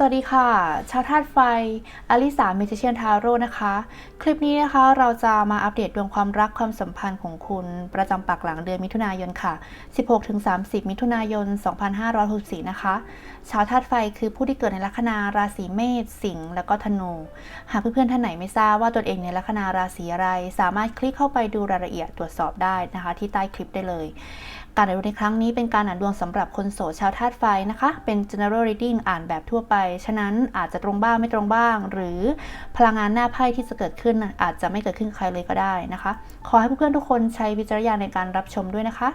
สวัสดีค่ะ ชาวธาตุไฟ อลิสาเมจิเชียนทาโร่นะคะ คลิปนี้นะคะเราจะมาอัปเดตดวงความรักความสัมพันธ์ของคุณ ประจำปักหลังเดือนมิถุนายนค่ะ 16-30 มิถุนายน 2564 นะคะ ชาวธาตุไฟคือผู้ที่เกิดในลัคนาราศีเมษสิงห์แล้วก็ธนู หากเพื่อนๆท่านไหนไม่ทราบว่าตนเองในลัคนาราศีอะไร สามารถคลิกเข้าไปดูรายละเอียดตรวจสอบได้นะคะ ที่ใต้คลิปได้เลย การอ่านดวงในครั้งนี้เป็นการอ่านดวงสำหรับคนโสดชาวธาตุไฟนะคะ เป็น general reading อ่านแบบทั่วไป ฉะนั้นอาจจะตรงบ้างไม่ตรงบ้าง หรือพลังงานหน้าไพ่ที่จะเกิดขึ้น อาจจะไม่เกิดขึ้นกับใครเลยก็ได้นะคะ ขอให้เพื่อนๆทุกคนใช้วิจารณญาณในการรับชมด้วยนะคะ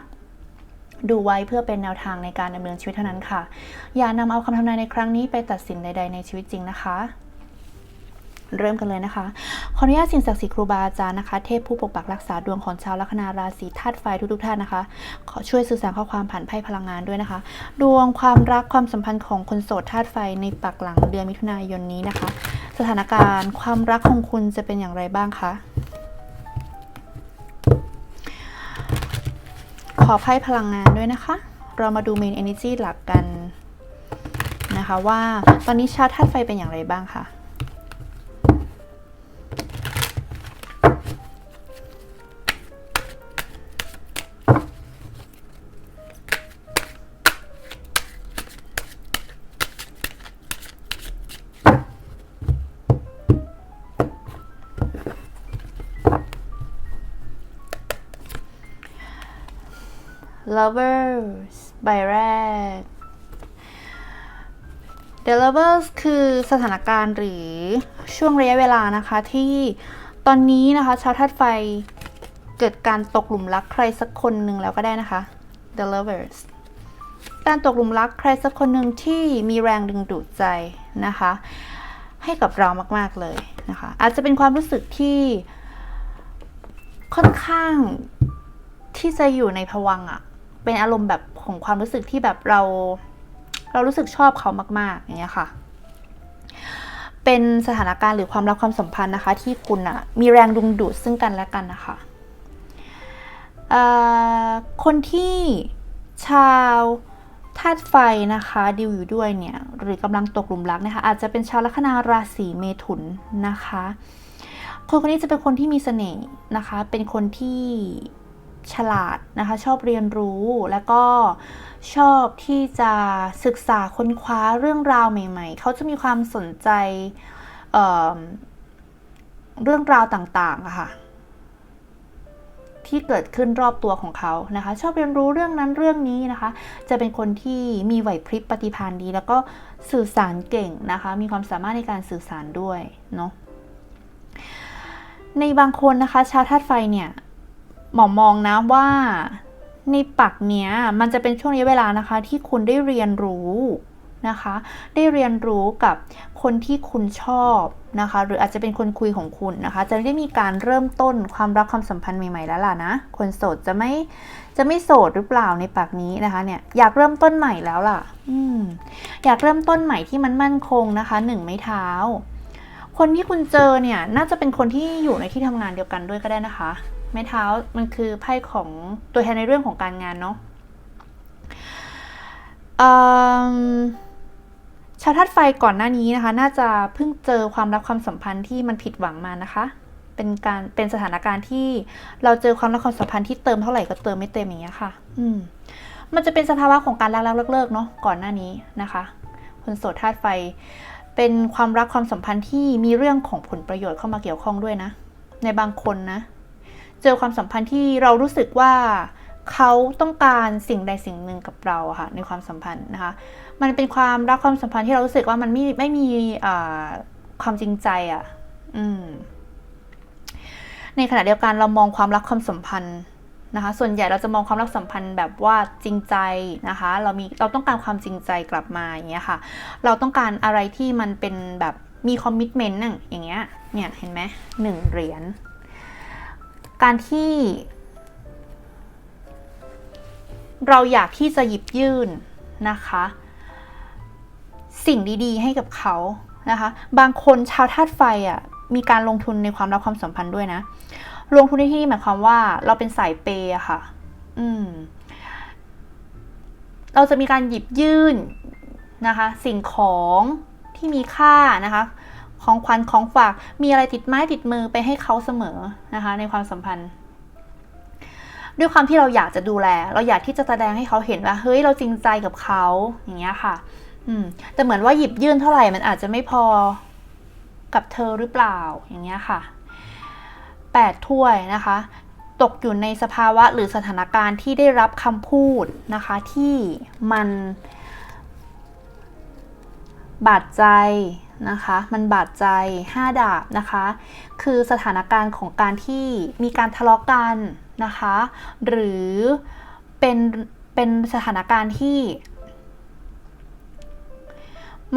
ดูไว้เพื่อเป็นแนวทางในการดำเนินชีวิตเท่านั้นค่ะ อย่านำเอาคำทำนายในครั้งนี้ไปตัดสินใด ๆ ในชีวิตจริงนะคะ เริ่มกันเลยนะคะ ขออนุญาตสิ่งศักดิ์สิทธิ์ครูบาอาจารย์นะคะ เทพผู้ปกปักรักษาดวงของชาวลัคนาราศีธาตุไฟทุกๆท่านนะคะ ขอช่วยสื่อสารข้อความผ่านไพ่พลังงานด้วยนะคะ ดวงความรักความสัมพันธ์ของคนโสดธาตุไฟในปักหลังเดือนมิถุนายนนี้นะคะ สถานการณ์ความรักของคุณจะเป็นอย่างไรบ้างคะขอไพ่พลังงานด้วยนะคะ เรามาดู main energy หลักกันนะคะว่าตอนนี้ชาวธาตุไฟเป็นอย่างไรบ้างคะ lovers ใบแรก The lovers คือสถานการณ์หรือช่วงระยะเวลานะคะที่ตอนนี้นะคะชาวธาตุไฟเกิดการตกหลุมรักใครสักคนหนึ่งแล้วก็ได้นะคะ The lovers การตกหลุมรักใครสักคนหนึ่งที่มีแรงดึงดูดใจนะคะ ให้กับเรามาก ๆ เลยนะคะ อาจจะเป็นความรู้สึกที่ค่อนข้างที่จะอยู่ในภวังค์อะ เป็นอารมณ์แบบของความรู้สึกที่แบบเรา เรารู้สึกชอบเขามาก ๆ อย่างเงี้ยค่ะ เป็นสถานการณ์หรือความรักความสัมพันธ์นะคะ ที่คุณอะมีแรงดึงดูดซึ่งกันและกันนะคะคนที่ชาวธาตุไฟนะคะดิวอยู่ด้วยเนี่ยหรือกำลังตกหลุมรักนะคะอาจจะเป็นชาวลัคนาราศีเมถุนนะคะ คนคนนี้จะเป็นคนที่มีเสน่ห์นะคะ เป็นคนที่ ฉลาดนะคะ ชอบเรียนรู้แล้วก็ชอบที่จะศึกษาค้นคว้าเรื่องราวใหม่ ๆ เขาจะมีความสนใจเเรื่องราวต่างๆค่ะที่เกิดขึ้นรอบตัวของเขานะคะ ชอบเรียนรู้เรื่องนั้นเรื่องนี้นะคะ จะเป็นคนที่มีไหวพริบปฏิภาณดี แล้วก็สื่อสารเก่งนะคะ มีความสามารถในการสื่อสารด้วยเนาะในบางคนนะคะ ชาวธาตุไฟเนี่ย หมอมองนะว่าในปักเนี้ยมันจะเป็นช่วงระยะเวลานะคะที่คุณได้เรียนรู้นะคะ ได้เรียนรู้กับคนที่คุณชอบนะคะ หรืออาจจะเป็นคนคุยของคุณนะคะ จะได้มีการเริ่มต้นความรักความสัมพันธ์ใหม่ๆแล้วล่ะนะ คนโสดจะไม่จะไม่โสดหรือเปล่าในปักนี้นะคะ เนี่ยอยากเริ่มต้นใหม่แล้วล่ะ อืมอยากเริ่มต้นใหม่ที่มันมั่นคงนะคะหนึ่งไม้เท้า คนที่คุณเจอเนี่ยน่าจะเป็นคนที่อยู่ในที่ทำงานเดียวกันด้วยก็ได้นะคะ ไม้เท้ามันคือไพ่ของตัวแทนในเรื่องของการงานเนาะชาวธาตุไฟก่อนหน้านี้นะคะ น่าจะเพิ่งเจอความรักความสัมพันธ์ที่มันผิดหวังมานะคะ เป็นการเป็นสถานการณ์ที่เราเจอความรักความสัมพันธ์ที่เติมเท่าไหร่ก็เติมไม่เต็มอย่างเงี้ยค่ะ อืม มันจะเป็นสภาวะของการรักๆเลิกเนาะก่อนหน้านี้นะคะคนโสดธาตุไฟ เป็นความรักความสัมพันธ์ที่มีเรื่องของผลประโยชน์เข้ามาเกี่ยวข้องด้วยนะ ในบางคนนะ เจอความสัมพันธ์ที่เรารู้สึกว่าเขาต้องการสิ่งใดสิ่งหนึ่งกับเราค่ะในความสัมพันธ์นะคะ มันเป็นความรักความสัมพันธ์ที่เรารู้สึกว่ามันไม่ไม่มีความจริงใจอะ่ะอืมในขณะเดียวกันเรามองความรักความสัมพันธ์นะคะ ส่วนใหญ่เราจะมองความรักสัมพันธ์แบบว่าจริงใจนะคะ เรามีเราต้องการความจริงใจกลับมาอย่างเงี้ยค่ะ เราต้องการอะไรที่มันเป็นแบบมีคอมมิชเมนต์อย่างเงี้ย เนี่ยเห็นไหมหนึ่งเหรียญ การที่ เราอยากที่จะหยิบยื่นนะคะ สิ่งดีๆ ให้กับเขานะคะ บางคนชาวธาตุไฟอะมีการลงทุนในความรักความสัมพันธ์ด้วยนะ ลงทุนในที่นี่หมายความว่าเราเป็นสายเปย์อะค่ะ อืม เราจะมีการหยิบยื่นนะคะ สิ่งของที่มีค่านะคะ ของขวัญของฝากมีอะไรติดไม้ติดมือไปให้เขาเสมอนะคะ ในความสัมพันธ์ ด้วยความที่เราอยากจะดูแล เราอยากที่จะแสดงให้เขาเห็นว่าเฮ้ยเราจริงใจกับเขาอย่างเงี้ยค่ะ อืมแต่เหมือนว่าหยิบยื่นเท่าไหร่มันอาจจะไม่พอกับเธอหรือเปล่าอย่างเงี้ยค่ะแปดถ้วยนะคะ ตกอยู่ในสภาวะหรือสถานการณ์ที่ได้รับคำพูดนะคะ ที่มันบาดใจนะคะ มันบาดใจ 5 ดาบนะคะ คือสถานการณ์ของการที่มีการทะเลาะกันนะคะ หรือเป็นเป็นสถานการณ์ที่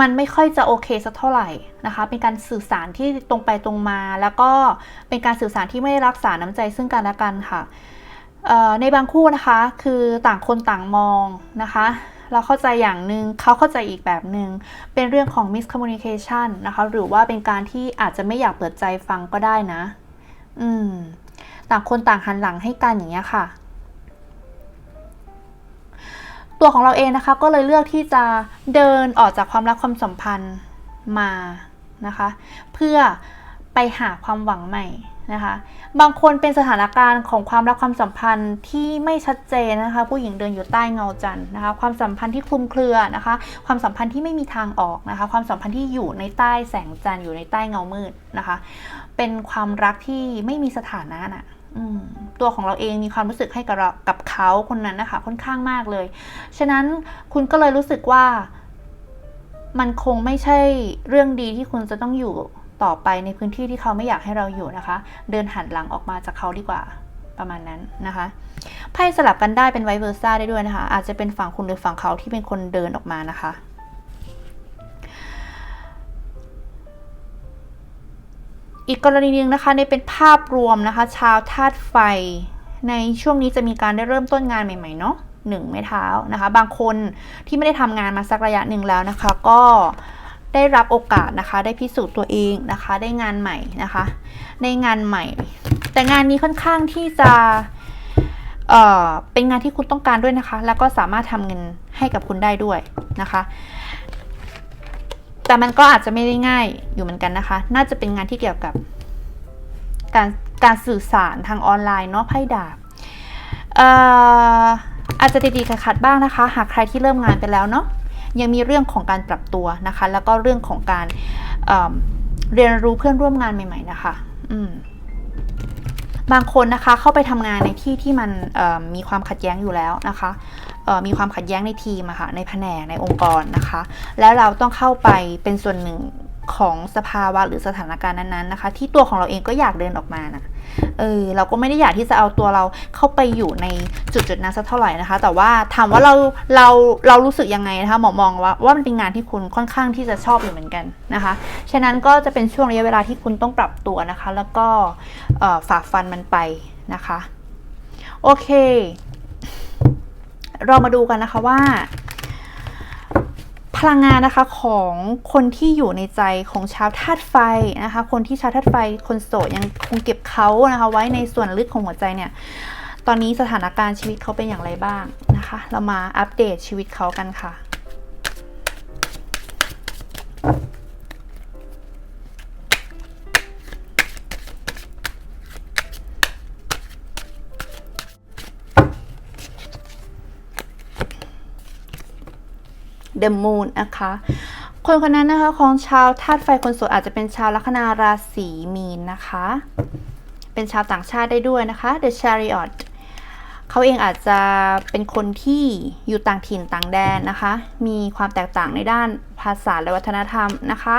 มันไม่ค่อยจะโอเคสักเท่าไหร่นะคะ เป็นการสื่อสารที่ตรงไปตรงมา แล้วก็เป็นการสื่อสารที่ไม่รักษาน้ำใจซึ่งกันและกันค่ะในบางคู่นะคะคือต่างคนต่างมองนะคะ เราเข้าใจอย่างหนึ่งเขาเข้าใจอีกแบบหนึ่งเป็นเรื่องของ miscommunication นะคะ หรือว่าเป็นการที่อาจจะไม่อยากเปิดใจฟังก็ได้นะ อืม ต่างคนต่างหันหลังให้กันอย่างเงี้ยค่ะ ตัวของเราเองนะคะ ก็เลยเลือกที่จะเดินออกจากความรักความสัมพันธ์มานะคะ เพื่อไปหาความหวังใหม่ นะคะ บางคนเป็นสถานการณ์ของความรักความสัมพันธ์ที่ไม่ชัดเจนนะคะ ผู้หญิงเดินอยู่ใต้เงาจันทร์นะคะ ความสัมพันธ์ที่คลุมเครือนะคะ ความสัมพันธ์ที่ไม่มีทางออกนะคะ ความสัมพันธ์ที่อยู่ในใต้แสงจันทร์อยู่ในใต้เงามืดนะคะ เป็นความรักที่ไม่มีสถานะน่ะตัวของเราเองมีความรู้สึกให้กับกับเขาคนนั้นนะคะ ค่อนข้างมากเลย ฉะนั้นคุณก็เลยรู้สึกว่ามันคงไม่ใช่เรื่องดีที่คุณจะต้องอยู่ ต่อไปในพื้นที่ที่เขาไม่อยากให้เราอยู่นะคะ เดินหันหลังออกมาจากเขาดีกว่าประมาณนั้นนะคะไพ่สลับกันได้เป็นไวเวอร์ซ่าได้ด้วยนะคะ อาจจะเป็นฝั่งคุณหรือฝั่งเขาที่เป็นคนเดินออกมานะคะอีกกรณีหนึ่งนะคะในเป็นภาพรวมนะคะ ชาวธาตุไฟ ในช่วงนี้จะมีการได้เริ่มต้นงานใหม่ๆเนาะหนึ่งไม้เท้านะคะ บางคนที่ไม่ได้ทำงานมาสักระยะหนึ่งแล้วนะคะ ก็ ได้รับโอกาสนะคะ ได้พิสูจน์ตัวเองนะคะ ได้งานใหม่นะคะ ได้งานใหม่ แต่งานนี้ค่อนข้างที่จะเอ่อเป็นงานที่คุณต้องการด้วยนะคะ แล้วก็สามารถทำเงินให้กับคุณได้ด้วยนะคะ แต่มันก็อาจจะไม่ได้ง่ายอยู่เหมือนกันนะคะ น่าจะเป็นงานที่เกี่ยวกับ การการสื่อสารทางออนไลน์เนาะไพ่ดาบอาจจะดีๆขัดๆบ้างนะคะ หากใครที่เริ่มงานไปแล้วเนาะ ยังมีเรื่องของการปรับตัวนะคะ แล้วก็เรื่องของการเเรียนรู้เพื่อนร่วมงานใหม่ ๆ นะคะบางคนนะคะเข้าไปทำงานในที่ที่มันมีความขัดแย้งอยู่แล้วนะคะมีความขัดแย้งในทีมอะคะ่ะในแผนกในองค์กรนะคะ แล้วเราต้องเข้าไปเป็นส่วนหนึ่งของสภาวะหรือสถานการณ์นั้นๆนะคะ ที่ตัวของเราเองก็อยากเดินออกมานะ เออเราก็ไม่ได้อยากที่จะเอาตัวเราเข้าไปอยู่ในจุดจุดนั้นสักเท่าไหร่นะคะ แต่ว่าถามว่าเราเราเรารู้สึกยังไงนะคะหมอมองว่าว่ามันเป็นงานที่คุณค่อนข้างที่จะชอบอยู่เหมือนกันนะคะ ฉะนั้นก็จะเป็นช่วงระยะเวลาที่คุณต้องปรับตัวนะคะ แล้วก็ฝ่าฟันมันไปนะคะ โอเค เรามาดูกันนะคะว่า พลังงานนะคะของคนที่อยู่ในใจของชาวธาตุไฟนะคะ คนที่ชาวธาตุไฟคนโสดยังคงเก็บเขานะคะ ไว้ในส่วนลึกของหัวใจเนี่ย ตอนนี้สถานการณ์ชีวิตเขาเป็นอย่างไรบ้างนะคะ เรามาอัปเดตชีวิตเขากันค่ะ เดอะมูนนะคะคนคนนั้นนะคะของชาวธาตุไฟคนโสดอาจจะเป็นชาวลัคนาราศีมีนนะคะ เป็นชาวต่างชาติได้ด้วยนะคะ The Chariot เขาเองอาจจะเป็นคนที่อยู่ต่างถิ่นต่างแดนนะคะ มีความแตกต่างในด้านภาษาและวัฒนธรรมนะคะ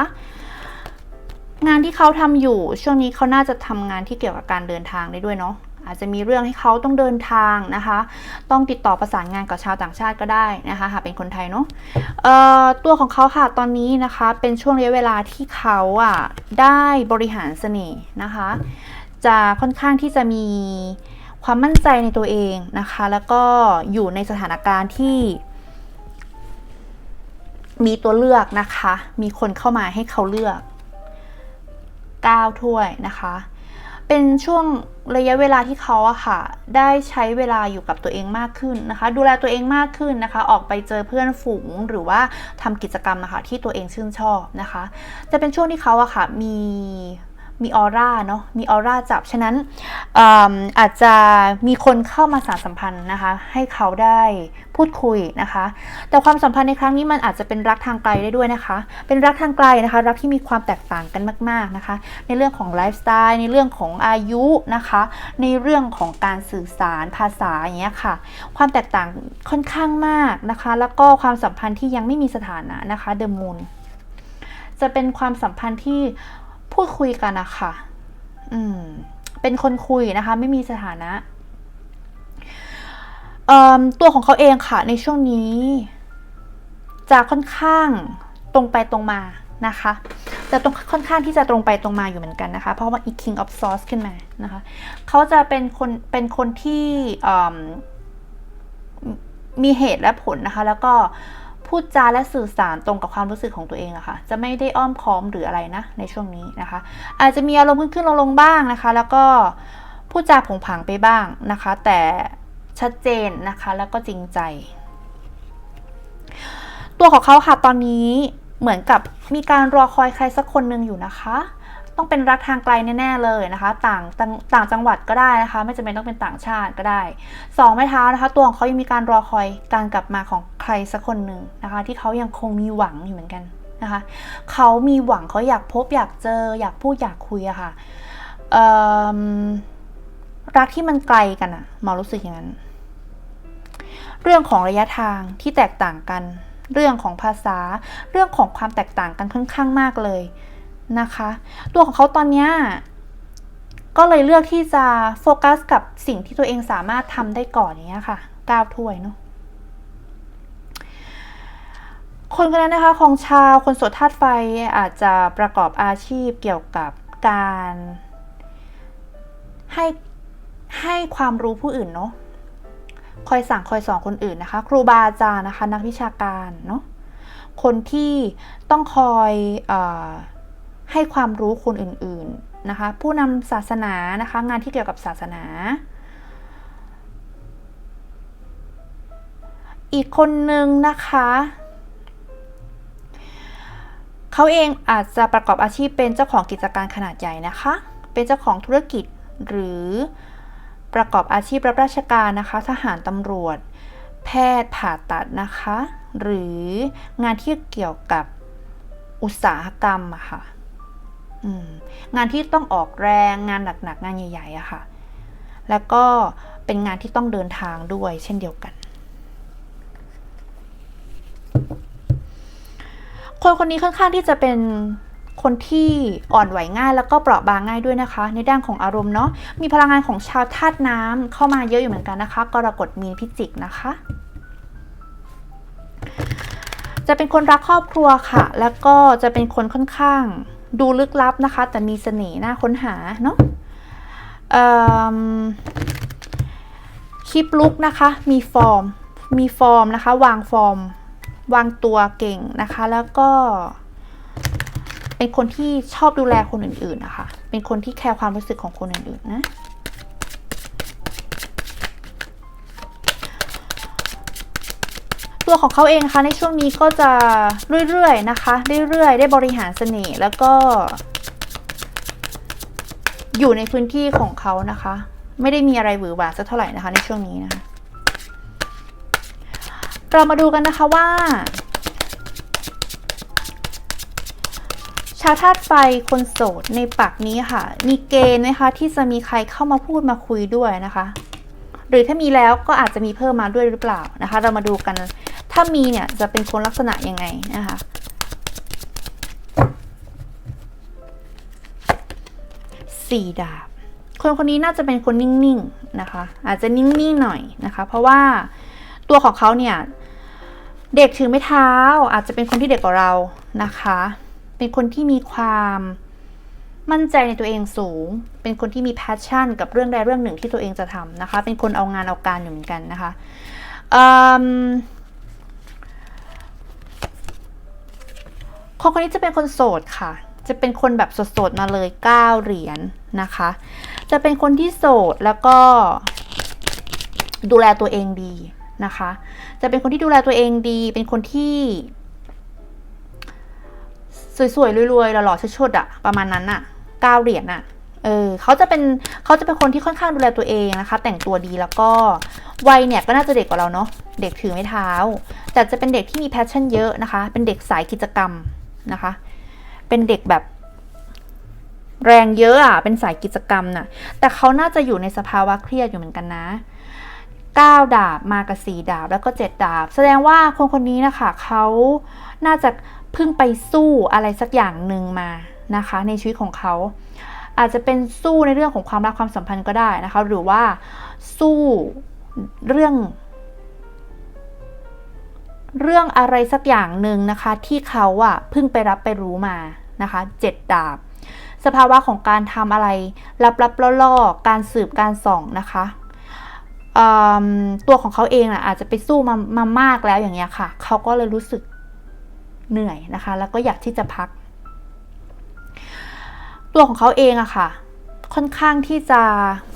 งานที่เขาทำอยู่ช่วงนี้เขาน่าจะทำงานที่เกี่ยวกับการเดินทางได้ด้วยเนาะ อาจจะมีเรื่องให้เขาต้องเดินทางนะคะ ต้องติดต่อประสานงานกับชาวต่างชาติก็ได้นะคะหากเป็นคนไทยเนาะตัวของเขาค่ะตอนนี้นะคะเป็นช่วงระยะเวลาที่เขาอะได้บริหารเสน่ห์นะคะ จะค่อนข้างที่จะมีความมั่นใจในตัวเองนะคะ แล้วก็อยู่ในสถานการณ์ที่ มีตัวเลือกนะคะ มีคนเข้ามาให้เขาเลือก 9 ถ้วยนะคะ เป็นช่วงระยะเวลาที่เขาอะค่ะ ได้ใช้เวลาอยู่กับตัวเองมากขึ้นนะคะ ดูแลตัวเองมากขึ้นนะคะ ออกไปเจอเพื่อนฝูงหรือว่าทำกิจกรรมนะคะที่ตัวเองชื่นชอบนะคะ จะเป็นช่วงที่เขาอะค่ะมี มีออร่าเนาะมีออร่าจับ ฉะนั้นออาจจะมีคนเข้ามาสานสัมพันธ์นะคะ ให้เขาได้พูดคุยนะคะ แต่ความสัมพันธ์ในครั้งนี้มันอาจจะเป็นรักทางไกลได้ด้วยนะคะ เป็นรักทางไกลนะคะ รักที่มีความแตกต่างกันมาก ๆนะคะ ในเรื่องของไลฟ์สไตล์ในเรื่องของอายุนะคะ ในเรื่องของการสื่อสารภาษาอย่างเงี้ยค่ะ ความแตกต่างค่อนข้างมากนะคะ แล้วก็ความสัมพันธ์ที่ยังไม่มีสถานะนะคะเดอะมูนจะเป็นความสัมพันธ์ที่ พูดคุยกันนะคะอืม เป็นคนคุยนะคะ ไม่มีสถานะตัวของเขาเองค่ะ ในช่วงนี้ จะค่อนข้างตรงไปตรงมานะคะจะตรงค่อนข้างที่จะตรงไปตรงมาอยู่เหมือนกันนะคะ เพราะว่าอี King of Swords ขึ้นมานะคะเขาจะเป็นคนเป็นคนที่มีเหตุและผลนะคะ แล้วก็ พูดจาและสื่อสารตรงกับความรู้สึกของตัวเองอะคะ่ะ จะไม่ได้อ้อมค้อมหรืออะไรนะในช่วงนี้นะคะ อาจจะมีอารมณ์ขึ้นขึ้นลงลงบ้างนะคะ แล้วก็พูดจาผงผางไปบ้างนะคะ แต่ชัดเจนนะคะแล้วก็จริงใจ ตัวของเขาค่ะตอนนี้เหมือนกับมีการรอคอยใครสักคนหนึ่งอยู่นะคะ ต้องเป็นรักทางไกลแน่ๆเลยนะคะ ต่างต่างางจังหวัดก็ได้นะคะ ไม่จำเป็นต้องเป็นต่างชาติก็ได้สองไม้เท้านะคะ ตัวของเขายังมีการรอคอยการกลับมาของใครสักคนหนึ่งนะคะ ที่เขายังคงมีหวังอยู่เหมือนกันนะคะเขามีหวังเขาอยากพบอยากเจอ อยากพูดอยากคุยอะค่ะเอิ่มรักที่มันไกลกันอะหมอรู้สึกอย่างนั้น เรื่องของระยะทางที่แตกต่างกัน เรื่องของภาษา เรื่องของความแตกต่างกันค่อนข้างมากเลย นะคะ ตัวของเขาตอนนี้ก็เลยเลือกที่จะโฟกัสกับสิ่งที่ตัวเองสามารถทำได้ก่อนอย่างเงี้ยค่ะก้าวถ้วยเนาะคนคนนั้นนะคะของชาวคนสดธาตุไฟอาจจะประกอบอาชีพเกี่ยวกับการให้ให้ความรู้ผู้อื่นเนาะคอยสั่งคอยสอนคนอื่นนะคะ ครูบาอาจารย์นะคะ นักวิชาการเนาะคนที่ต้องคอยอ ให้ความรู้คนอื่นๆนะคะ ผู้นำศาสนานะคะ งานที่เกี่ยวกับศาสนา อีกคนนึงนะคะเขาเองอาจจะประกอบอาชีพเป็นเจ้าของกิจการขนาดใหญ่นะคะ เป็นเจ้าของธุรกิจหรือประกอบอาชีพรับราชการนะคะ ทหารตำรวจ แพทย์ผ่าตัดนะคะ หรืองานที่เกี่ยวกับอุตสาหกรรมค่ะ งานที่ต้องออกแรงงานหนักๆงานใหญ่ๆอะค่ะ แล้วก็เป็นงานที่ต้องเดินทางด้วยเช่นเดียวกัน คนคนนี้ค่อนข้างที่จะเป็นคนที่อ่อนไหวง่ายแล้วก็เปราะบางง่ายด้วยนะคะ ในด้านของอารมณ์เนาะมีพลังงานของชาวธาตุน้ำเข้ามาเยอะอยู่เหมือนกันนะคะกรกฎมีนพิจิกนะคะ จะเป็นคนรักครอบครัวค่ะ แล้วก็จะเป็นคนค่อนข้างดูลึกลับนะคะ แต่มีเสน่ห์น่าค้นหาเนาะคลิปลุกนะคะ มีฟอร์ม มีฟอร์มนะคะ วางฟอร์ม วางตัวเก่งนะคะ แล้วก็ เป็นคนที่ชอบดูแลคนอื่นๆนะคะ เป็นคนที่แคร์ความรู้สึกของคนอื่นๆนะ ตัวของเขาเองนะคะในช่วงนี้ก็จะเรื่อยๆนะคะ เรื่อยๆ ได้บริหารเสน่ห์แล้วก็ อยู่ในพื้นที่ของเขานะคะ ไม่ได้มีอะไรหวือหวาสักเท่าไหร่นะคะ ในช่วงนี้นะคะเรามาดูกันนะคะว่า ชาวธาตุไฟคนโสดในปักนี้ค่ะ มีเกณฑ์ไหมคะที่จะมีใครเข้ามาพูดมาคุยด้วยนะคะ หรือถ้ามีแล้วก็อาจจะมีเพิ่มมาด้วยหรือเปล่านะคะ เรามาดูกัน ถ้ามีเนี่ยจะเป็นคนลักษณะยังไงนะคะสี่ดาบ คนคนนี้น่าจะเป็นคนนิ่งๆนะคะ อาจจะนิ่งๆหน่อยนะคะ เพราะว่าตัวของเขาเนี่ยเด็กถือไม่เท้า อาจจะเป็นคนที่เด็กกว่าเรานะคะ เป็นคนที่มีความมั่นใจในตัวเองสูง เป็นคนที่มีแพชชั่น กับเรื่องใดเรื่องหนึ่งที่ตัวเองจะทำนะคะ เป็นคนเอางานเอาการอยู่เหมือนกันนะคะ คนคนนี้จะเป็นคนโสดค่ะ จะเป็นคนแบบโสดๆมาเลย 9 เหรียญนะคะ จะเป็นคนที่โสดแล้วก็ดูแลตัวเองดีนะคะ จะเป็นคนที่ดูแลตัวเองดี เป็นคนที่ สวยๆรวยๆหล่อๆชดๆอะประมาณนั้นอะเก้าเหรียญอะเออเขาจะเป็นเขาจะเป็นคนที่ค่อนข้างดูแลตัวเองนะคะ แต่งตัวดีแล้วก็วัยเนี่ยก็น่าจะเด็กกว่าเราเนาะเด็กถือไม้เท้า แต่จะเป็นเด็กที่มีแพชชั่นเยอะนะคะ เป็นเด็กสายกิจกรรม นะคะ เป็นเด็กแบบแรงเยอะอะ เป็นสายกิจกรรมน่ะ แต่เขาน่าจะอยู่ในสภาวะเครียดอยู่เหมือนกันนะ 9 ดาบมากับ4ดาบแล้วก็ 7 ดาบ แสดงว่าคนคนนี้นะคะเขาน่าจะเพิ่งไปสู้อะไรสักอย่างหนึ่งมานะคะ ในชีวิตของเขา อาจจะเป็นสู้ในเรื่องของความรักความสัมพันธ์ก็ได้นะคะ หรือว่าสู้เรื่อง เรื่องอะไรสักอย่างหนึ่งนะคะ ที่เขาอะเพิ่งไปรับไปรู้มานะคะเจ็ดดาบ สภาวะของการทำอะไรลับๆล่อๆการสืบการส่องนะคะตัวของเขาเองนะอาจจะไปสู้มามามากแล้วอย่างเงี้ยค่ะ เขาก็เลยรู้สึกเหนื่อยนะคะ แล้วก็อยากที่จะพัก ตัวของเขาเองอะค่ะ ค่อนข้างที่จะ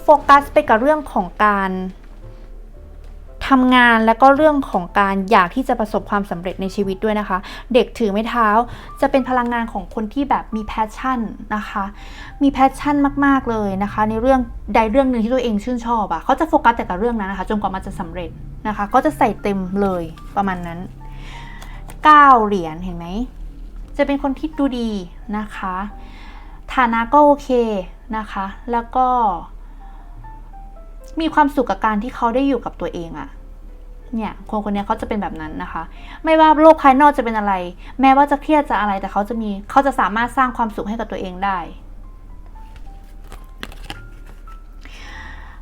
โฟกัสไปกับเรื่องของการ ทำงานและก็เรื่องของการอยากที่จะประสบความสำเร็จในชีวิตด้วยนะคะ เด็กถือไม้เท้าจะเป็นพลังงานของคนที่แบบมีแพชชั่นนะคะ มีแพชชั่นมาก ๆ เลยนะคะ ในเรื่องใดเรื่องหนึ่งที่ตัวเองชื่นชอบอะเขาจะโฟกัสแต่กับเรื่องนั้นนะคะ จนกว่ามันจะสำเร็จนะคะ ก็จะใส่เต็มเลยประมาณนั้น9เหรียญเห็นไหมจะเป็นคนที่ดูดีนะคะ ฐานะก็โอเคนะคะ แล้วก็มีความสุขกับการที่เขาได้อยู่กับตัวเองอะ เนี่ยคนคนนี้เขาจะเป็นแบบนั้นนะคะ ไม่ว่าโลกภายนอกจะเป็นอะไร แม้ว่าจะเครียดจะอะไรแต่เขาจะมีเขาจะสามารถสร้างความสุขให้กับตัวเองได้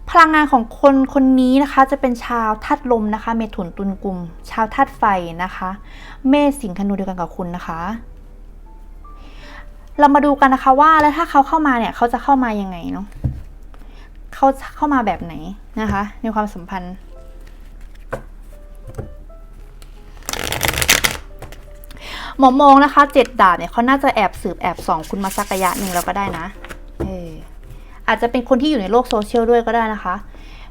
พลังงานของคนคนนี้นะคะจะเป็นชาวธาตุลมนะคะ เมถุนตุลกุม ชาวธาตุไฟนะคะ เมษสิงห์ธนูเดียวกันกับคุณนะคะ เรามาดูกันนะคะว่าแล้วถ้าเขาเข้ามาเนี่ยเขาจะเข้ามายังไงเนาะเขาเข้ามาแบบไหนนะคะ ในความสัมพันธ์ หมอมองนะคะเจ็ดดาบเนี่ยเขาน่าจะแอบสืบแอบส่องคุณมาสักระยะหนึ่งแล้วก็ได้นะเอออาจจะเป็นคนที่อยู่ในโลกโซเชียลด้วยก็ได้นะคะ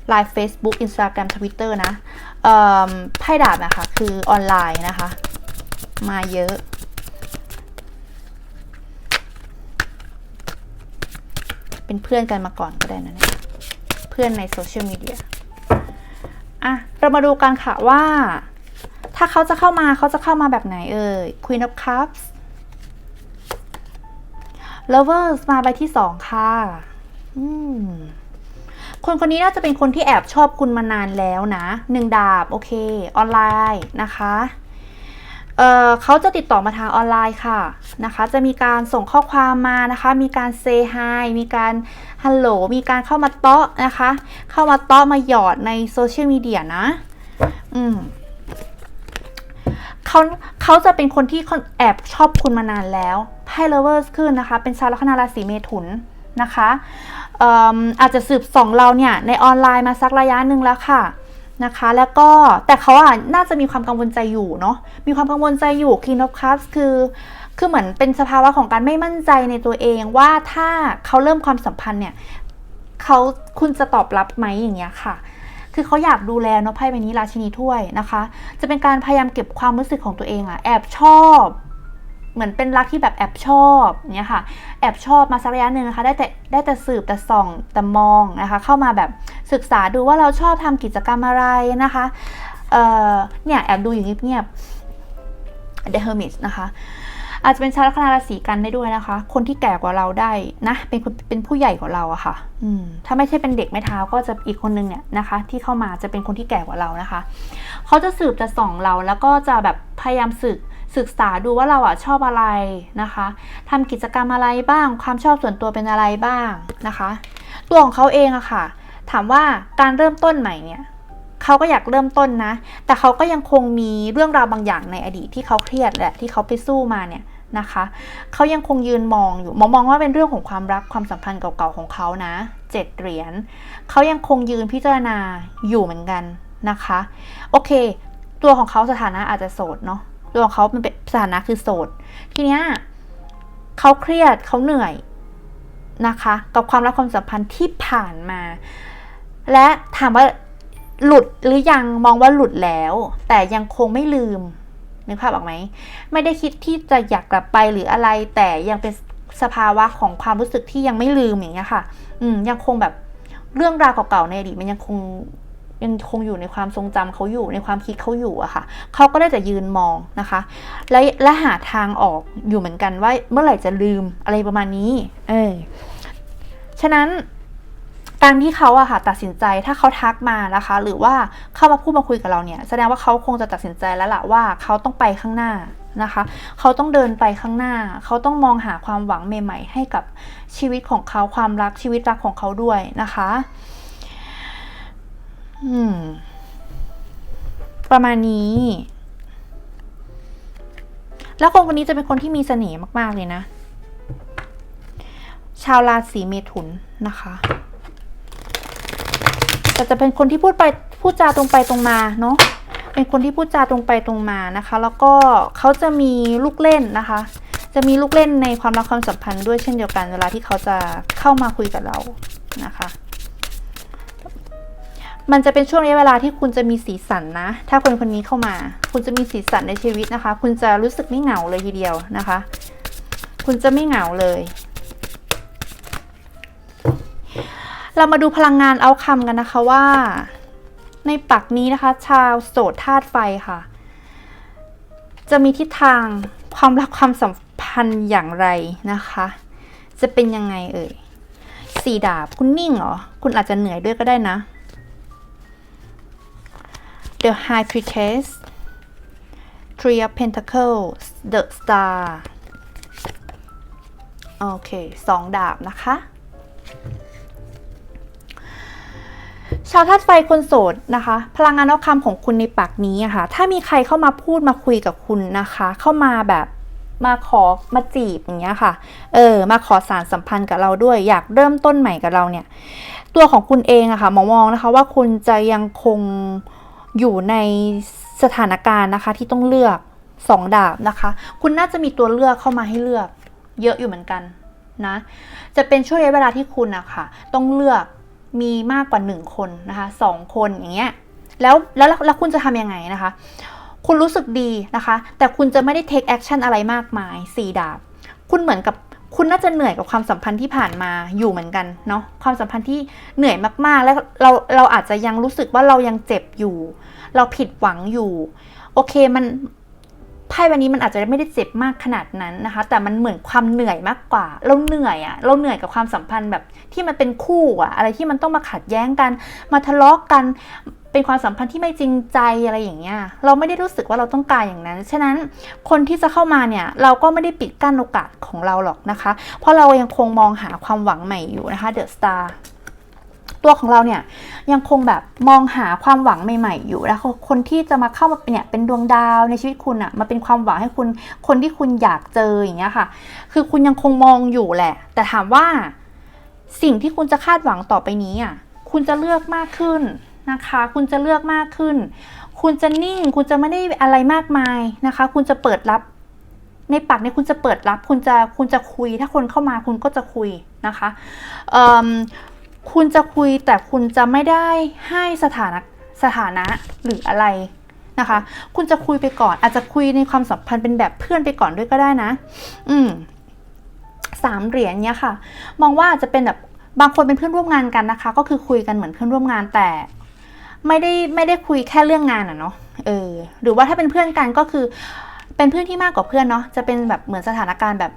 ไลน์ Facebook Instagram Twitter นะเอ่อไพ่ดาบนะคะคือออนไลน์นะคะ มาเยอะเป็นเพื่อนกันมาก่อนก็ได้นะเนี่ยเพื่อนในโซเชียลมีเดีย อะเรามาดูกันค่ะว่า ถ้าเขาจะเข้ามาเขาจะเข้ามาแบบไหนเอ่ย Queen of Cups Lovers มาใบที่สองค่ะคนคนนี้น่าจะเป็นคนที่แอบชอบคุณมานานแล้วนะหนึ่งดาบ โอเค ออนไลน์นะคะ เเขาจะติดต่อมาทางออนไลน์ค่ะนะคะ จะมีการส่งข้อความมานะคะ มีการเซฮายมีการฮัลโหลมีการเข้ามาเตาะนะคะ เข้ามาเตาะมาหยอดในโซเชียลมีเดียนะ อืมเขาเขาจะเป็นคนที่แอบชอบคุณมานานแล้วไพ่ lovers ขึ้นนะคะ เป็นชาวลัคนาราศีเมถุนนะคะอออาจจะสืบส่องเราเนี่ยในออนไลน์มาสักระยะหนึ่งแล้วค่ะ นะคะ แล้วก็แต่เขาอะน่าจะมีความกังวลใจอยู่เนาะมีความกังวลใจอยู่ King of Cups คือคือเหมือนเป็นสภาวะของการไม่มั่นใจในตัวเองว่าถ้าเขาเริ่มความสัมพันธ์เนี่ยเขาคุณจะตอบรับไหมอย่างเงี้ยค่ะ คือเขาอยากดูแลเนาะไพ่ใบนี้ราชินีถ้วยนะคะ จะเป็นการพยายามเก็บความรู้สึกของตัวเองอะแอบชอบ เหมือนเป็นรักที่แบบแอบชอบเนี่ยค่ะ แอบชอบมาสักระยะหนึ่งนะคะ ได้แต่ได้แต่สืบแต่ส่องแต่มองนะคะ เข้ามาแบบ ศึกษาดูว่าเราชอบทำกิจกรรมอะไรนะคะเเนี่ยแอบดูอยู่เงียบๆ The Hermit นะคะอาจจะเป็นชาวลัคนาราศีกันได้ด้วยนะคะ คนที่แก่กว่าเราได้นะ เป็นเป็นผู้ใหญ่กว่าเราอะค่ะ อืม ถ้าไม่ใช่เป็นเด็กไม่เท้าก็จะอีกคนนึงเนี่ยนะคะ ที่เข้ามาจะเป็นคนที่แก่กว่าเรานะคะ เขาจะสืบจะส่องเราแล้วก็จะแบบพยายามศึกศึกษาดูว่าเราอะชอบอะไรนะคะทำกิจกรรมอะไรบ้าง ความชอบส่วนตัวเป็นอะไรบ้างนะคะ ตัวของเขาเองอะค่ะ ถามว่าการเริ่มต้นใหม่เนี่ยเขาก็อยากเริ่มต้นนะ แต่เขาก็ยังคงมีเรื่องราวบางอย่างในอดีตที่เขาเครียดแหละที่เขาไปสู้มาเนี่ยนะคะเขายังคงยืนมองอยู่มองมองว่าเป็นเรื่องของความรักความสัมพันธ์เก่าๆของเขานะเจ็ดเหรียญเขายังคงยืนพิจารณาอยู่เหมือนกันนะคะ โอเค ตัวของเขาสถานะอาจจะโสดเนาะตัวของเขาเป็นสถานะคือโสด ทีเนี้ยเขาเครียดเขาเหนื่อยนะคะ กับความรักความสัมพันธ์ที่ผ่านมา และถามว่าหลุดหรือยังมองว่าหลุดแล้ว แต่ยังคงไม่ลืมนึกภาพออกไหมไม่ได้คิดที่จะอยากกลับไปหรืออะไร แต่ยังเป็นสภาวะของความรู้สึกที่ยังไม่ลืมอย่างเงี้ยค่ะ อืมยังคงแบบเรื่องราวเก่าๆในอดีตมันยังคงยังคงอยู่ในความทรงจำเขาอยู่ในความคิดเขาอยู่อะค่ะเขาก็ได้แต่ยืนมองนะคะ และและหาทางออกอยู่เหมือนกันว่าเมื่อไหร่จะลืมอะไรประมาณนี้ เออฉะนั้น การที่เขาอะค่ะตัดสินใจถ้าเขาทักมานะคะ หรือว่าเข้ามาพูดมาคุยกับเราเนี่ย แสดงว่าเขาคงจะตัดสินใจแล้วล่ะว่าเขาต้องไปข้างหน้านะคะ เขาต้องเดินไปข้างหน้า เขาต้องมองหาความหวังใหม่ ๆ ให้กับชีวิตของเขาความรักชีวิตรักของเขาด้วยนะคะ อืม ประมาณนี้แล้วคนคนนี้จะเป็นคนที่มีเสน่ห์มาก ๆ เลยนะ ชาวราศีเมถุนนะคะ แต่จะเป็นคนที่พูดไปพูดจาตรงไปตรงมาเนาะเป็นคนที่พูดจาตรงไปตรงมานะคะ แล้วก็เขาจะมีลูกเล่นนะคะ จะมีลูกเล่นในความรักความสัมพันธ์ด้วยเช่นเดียวกัน เวลาที่เขาจะเข้ามาคุยกับเรานะคะ มันจะเป็นช่วงระยะเวลาที่คุณจะมีสีสันนะ ถ้าคนคนนี้เข้ามา คุณจะมีสีสันในชีวิตนะคะ คุณจะรู้สึกไม่เหงาเลยทีเดียวนะคะ คุณจะไม่เหงาเลย เรามาดูพลังงานเอาคำกันนะคะว่า ในปักนี้นะคะ ชาวโสดธาตุไฟค่ะ จะมีทิศทางความรักความสัมพันธ์อย่างไรนะคะ จะเป็นยังไงเอ่ยสี่ดาบคุณนิ่งเหรอ คุณอาจจะเหนื่อยด้วยก็ได้นะ The High Priestess Three of Pentacles The Star โอเคสองดาบนะคะ ชาวธาตุไฟคนโสดนะคะ พลังงานอาคำของคุณในปากนี้อะค่ะ ถ้ามีใครเข้ามาพูดมาคุยกับคุณนะคะ เข้ามาแบบมาขอมาจีบอย่างเงี้ยค่ะ เออ มาขอสารสัมพันธ์กับเราด้วย อยากเริ่มต้นใหม่กับเราเนี่ย ตัวของคุณเองอะค่ะมองมองนะคะว่าคุณจะยังคงอยู่ในสถานการณ์นะคะที่ต้องเลือกสองดาบนะคะ คุณน่าจะมีตัวเลือกเข้ามาให้เลือก เยอะอยู่เหมือนกันนะ จะเป็นช่วงระยะเวลาที่คุณอะค่ะ ต้องเลือก มีมากกว่าหนึ่งคนนะคะสองคนอย่างเงี้ยแล้วแล้วแล้วคุณจะทำยังไงนะคะ คุณรู้สึกดีนะคะ แต่คุณจะไม่ได้ take action อะไรมากมายสี่ดาบ คุณเหมือนกับคุณน่าจะเหนื่อยกับความสัมพันธ์ที่ผ่านมาอยู่เหมือนกันเนาะความสัมพันธ์ที่เหนื่อยมากๆ แล้วเราเราอาจจะยังรู้สึกว่าเรายังเจ็บอยู่ เราผิดหวังอยู่ โอเคมัน ไพ่วันนี้มันอาจจะไม่ได้เจ็บมากขนาดนั้นนะคะ แต่มันเหมือนความเหนื่อยมากกว่า เราเหนื่อยอะเราเหนื่อยกับความสัมพันธ์แบบที่มันเป็นคู่อะอะไรที่มันต้องมาขัดแย้งกัน มาทะเลาะกกัน เป็นความสัมพันธ์ที่ไม่จริงใจอะไรอย่างเงี้ย เราไม่ได้รู้สึกว่าเราต้องการอย่างนั้น ฉะนั้นคนที่จะเข้ามาเนี่ย เราก็ไม่ได้ปิดกั้นโอกาสของเราหรอกนะคะ เพราะเรายังคงมองหาความหวังใหม่อยู่นะคะเดอะสตาร์ ตัวของเราเนี่ยยังคงแบบมองหาความหวังใหม่ ๆ อยู่แล้วคนที่จะมาเข้ามาเนี่ยเป็นดวงดาวในชีวิตคุณอะมาเป็นความหวังให้คุณคนที่คุณอยากเจออย่างเงี้ยค่ะ คือคุณยังคงมองอยู่แหละ แต่ถามว่าสิ่งที่คุณจะคาดหวังต่อไปนี้อะคุณจะเลือกมากขึ้นนะคะ คุณจะเลือกมากขึ้น คุณจะนิ่ง คุณจะไม่ได้อะไรมากมายนะคะ คุณจะเปิดรับ ในปากเนี่ยคุณจะเปิดรับ คุณจะ คุณจะคุย ถ้าคนเข้ามาคุณก็จะคุยนะคะเอิ่ม คุณจะคุยแต่คุณจะไม่ได้ให้สถานะสถานะหรืออะไรนะคะ คุณจะคุยไปก่อน อาจจะคุยในความสัมพันธ์เป็นแบบเพื่อนไปก่อนด้วยก็ได้นะ อืมสามเหรียญเนี่ยค่ะ มองว่าอาจจะเป็นแบบบางคนเป็นเพื่อนร่วมงานกันนะคะ ก็คือคุยกันเหมือนเพื่อนร่วมงานแต่ไม่ได้ไม่ได้คุยแค่เรื่องงานอะเนาะเออ หรือว่าถ้าเป็นเพื่อนกันก็คือ เป็นเพื่อนที่มากกว่าเพื่อนเนาะจะเป็นแบบเหมือนสถานการณ์แบบ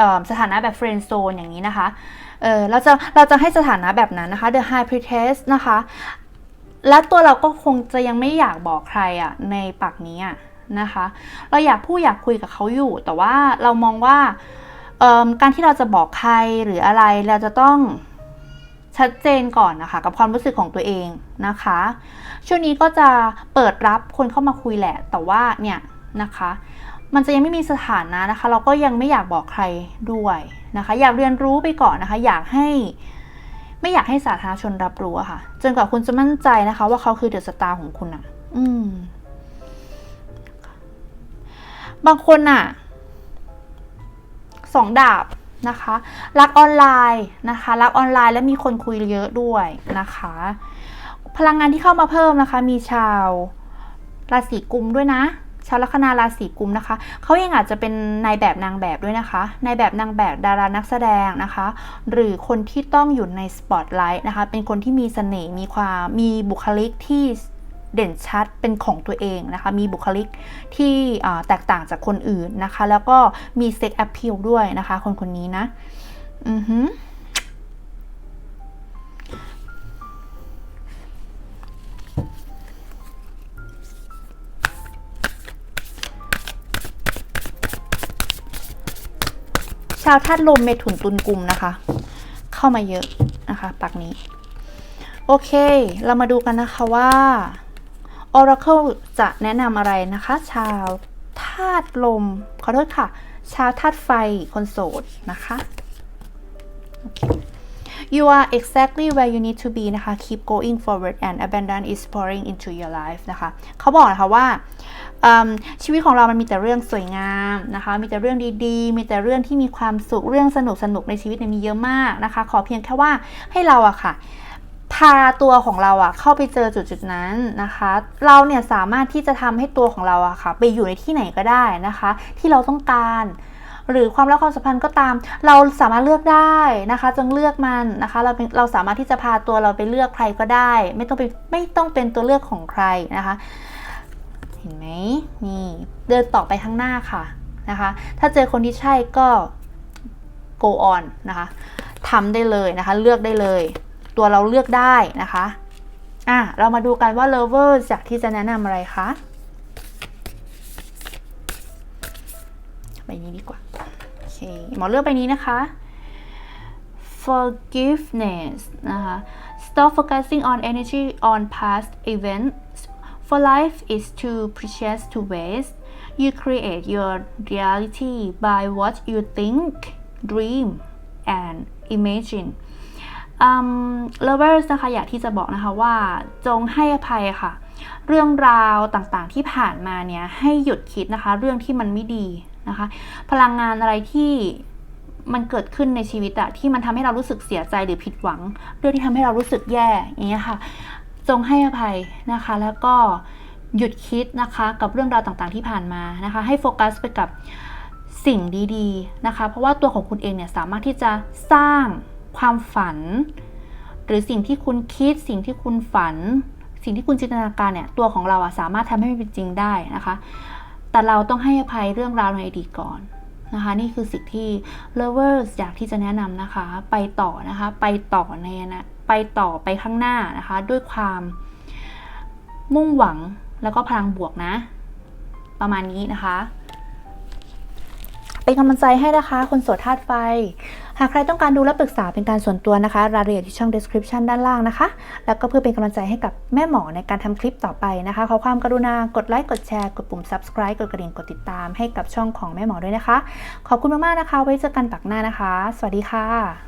ออสถานะแบบเฟรนด์โซนอย่างนี้นะคะ เออเราจะเราจะให้สถานะแบบนั้นนะคะ the high priestess นะคะ และตัวเราก็คงจะยังไม่อยากบอกใครอะในปากนี้อะนะคะ เราอยากพูดอยากคุยกับเขาอยู่ แต่ว่าเรามองว่าการที่เราจะบอกใครหรืออะไรเราจะต้องชัดเจนก่อนนะคะ กับความรู้สึกของตัวเองนะคะ ช่วงนี้ก็จะเปิดรับคนเข้ามาคุยแหละ แต่ว่าเนี่ยนะคะ มันจะยังไม่มีสถานะนะคะ เราก็ยังไม่อยากบอกใครด้วยนะคะ อยากเรียนรู้ไปก่อนนะคะ อยากให้ไม่อยากให้สาธารณชนรับรู้อะค่ะ จนกว่าคุณจะมั่นใจนะคะ ว่าเขาคือเดอะสตาร์ของคุณอะอืม บางคนอะสองดาบนะคะ รักออนไลน์นะคะ รักออนไลน์และมีคนคุยเยอะด้วยนะคะ พลังงานที่เข้ามาเพิ่มนะคะ มีชาวราศีกุมด้วยนะ ชาวลัคนาราศีกุมนะคะ เขายังอาจจะเป็นนายแบบนางแบบด้วยนะคะ นายแบบนางแบบดารานักแสดงนะคะ หรือคนที่ต้องอยู่ในสปอตไลท์นะคะ เป็นคนที่มีเสน่ห์ มีความมีบุคลิกที่เด่นชัดเป็นของตัวเองนะคะ มีบุคลิกที่แตกต่างจากคนอื่นนะคะ แล้วก็มีเซ็กแอพ l ลด้วยนะคะ คนคนนี้นะ อือหือาวธาตุลมเมถุนตุลกลุ่มนะคะ เข้ามาเยอะนะคะปักนี้ โอเค เรามาดูกันนะคะว่า Oracle จะแนะนำอะไรนะคะ ชาวธาตุลม ขอโทษค่ะ ชาวธาตุไฟคนโสดนะคะ okay. You are exactly where you need to be นะคะ Keep going forward and abandon is pouring into your life นะคะเขาบอกนะคะว่าชีวิตของเรามันมีแต่เรื่องสวยงามนะคะ มีแต่เรื่องดีๆ มีแต่เรื่องที่มีความสุข เรื่องสนุกสนุกในชีวิตมีเยอะมากนะคะ ขอเพียงแค่ว่าให้เราอะค่ะ พาตัวของเราอะเข้าไปเจอจุดจุดนั้นนะคะ เราเนี่ยสามารถที่จะทำให้ตัวของเราอะค่ะ ไปอยู่ในที่ไหนก็ได้นะคะ ที่เราต้องการ หรือความรักความสัมพันธ์ก็ตาม เราสามารถเลือกได้นะคะ จงเลือกมันนะคะ เราเราสามารถที่จะพาตัวเราไปเลือกใครก็ได้ ไม่ต้องไปไม่ต้องเป็นตัวเลือกของใครนะคะ เห็นไหมนี่เดินต่อไปข้างหน้าค่ะนะคะ ถ้าเจอคนที่ใช่ก็ go on นะคะทำได้เลยนะคะ เลือกได้เลย ตัวเราเลือกได้นะคะอะเรามาดูกันว่า lover จากที่จะแนะนำอะไรคะใบนี้ดีกว่า เคหมอเลือกใบนี้นะคะ forgiveness นะคะ stop focusing on energy on past events for life is too precious to waste you create your reality by what you think dream and imagine อืม lovers นะคะอยากที่จะบอกนะคะว่าจงให้อภัยค่ะ เรื่องราวต่างๆที่ผ่านมาเนี่ยให้หยุดคิดนะคะ เรื่องที่มันไม่ดี นะคะ พลังงานอะไรที่มันเกิดขึ้นในชีวิตอะที่มันทำให้เรารู้สึกเสียใจหรือผิดหวัง เรื่องที่ทำให้เรารู้สึกแย่อย่างเงี้ยค่ะ จงให้อภัยนะคะ แล้วก็หยุดคิดนะคะกับเรื่องราวต่างๆที่ผ่านมานะคะ ให้โฟกัสไปกับสิ่งดีๆนะคะ เพราะว่าตัวของคุณเองเนี่ยสามารถที่จะสร้างความฝัน หรือสิ่งที่คุณคิด สิ่งที่คุณฝัน สิ่งที่คุณจินตนาการเนี่ยตัวของเราอะสามารถทำให้มันเป็นจริงได้นะคะ แต่เราต้องให้อภัยเรื่องราวในอดีตก่อนนะคะ นี่คือสิ่งที่ lovers อยากที่จะแนะนำนะคะ ไปต่อนะคะ ไปต่อในนะไปต่อไปข้างหน้านะคะ ด้วยความมุ่งหวังแล้วก็พลังบวกนะ ประมาณนี้นะคะ เป็นกำลังใจให้นะคะ คนโสดธาตุไฟ หากใครต้องการดูและปรึกษาเป็นการส่วนตัวนะคะ รายละเอียดที่ช่อง description ด้านล่างนะคะ แล้วก็เพื่อเป็นกำลังใจให้กับแม่หมอในการทำคลิปต่อไปนะคะ ขอความกรุณากดไลค์กดแชร์กดปุ่ม subscribe กดกระดิ่งกดติดตามให้กับช่องของแม่หมอด้วยนะคะ ขอบคุณมากๆนะคะ ไว้เจอกันปักหน้านะคะ สวัสดีค่ะ